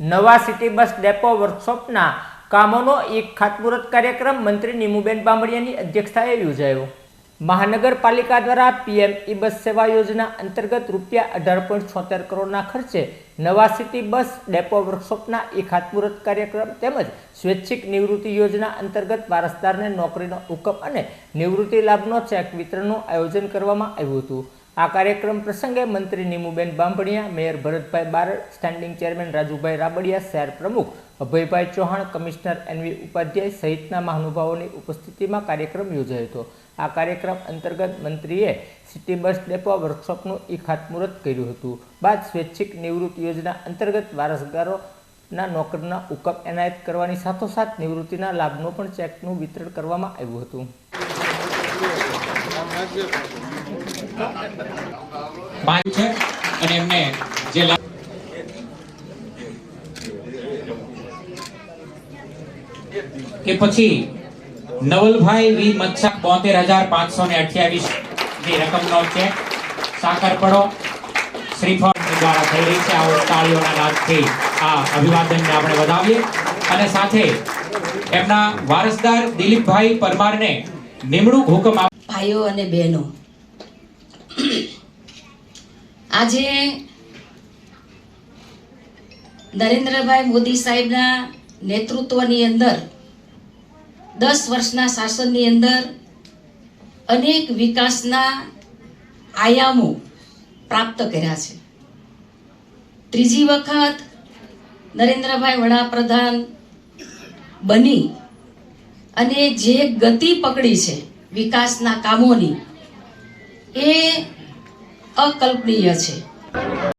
નવા city bus depot વર્કશોપના કામોનો એક ખાતમુહૂર્ત કાર્યક્રમ મંત્રી નીમુબેન બામડિયાની અધ્યક્ષતાએ યોજાયો. મહાનગરપાલિકા દ્વારા પીએમ ઈ બસ સેવા યોજના અંતર્ગત રૂપિયા અઢાર પોઈન્ટ છોતેર કરોડના ખર્ચે નવા સિટી બસ ડેપો વર્કશોપના ઈ ખાતમુહૂર્ત કાર્યક્રમ તેમજ સ્વૈચ્છિક નિવૃત્તિ યોજના અંતર્ગત વારસદારને નોકરીનો હુકમ અને નિવૃત્તિ લાભનો ચેક વિતરણનું આયોજન કરવામાં આવ્યું હતું. આ કાર્યક્રમ પ્રસંગે મંત્રી Nimuben Bambhaniya, mayor Bharatbhai Barad standing chairman Rajubhai Rabadiya, શહેર પ્રમુખ Abhaybhai Chauhan, commissioner N V Upadhyay સહિતના મહાનુભાવોની ઉપસ્થિતિમાં કાર્યક્રમ યોજાયો હતો. આ કાર્યક્રમ અંતર્ગત મંત્રીએ સિટી બસ ડેપો વર્કશોપનું ઈ ખાતમુહૂર્ત કર્યું હતું. બાદ સ્વૈચ્છિક નિવૃત્તિ યોજના અંતર્ગત વારસદારોના નોકરના હુકમ એનાયત કરવાની સાથોસાથ નિવૃત્તિના લાભનો પણ ચેકનું વિતરણ કરવામાં આવ્યું હતું. પાંચ છે જે પછી નવલભાઈ વી મચ્છક બોતેર હજાર પાંચસો ને અઠ્યાવીસની રકમનો ચેક સાકર પડો. શ્રીફળ દ્વારા થઈ રહી છે. આવો તાળીઓના નાદથી આ અભિવાદનને આપણે વધાવીએ. અને સાથે એમના વારસદાર દિલીપભાઈ પરમારને નિમણૂક હુકમ ભાઈઓ અને બહેનો. આજે નરેન્દ્રભાઈ મોદી સાહેબના નેતૃત્વની અંદર, દસ વર્ષના શાસનની અંદર અનેક વિકાસના આયામો પ્રાપ્ત કર્યા છે. ત્રીજી વખત નરેન્દ્રભાઈ વડાપ્રધાન બની અને જે ગતિ પકડી છે વિકાસના કામોની એ અકલ્પનીય છે.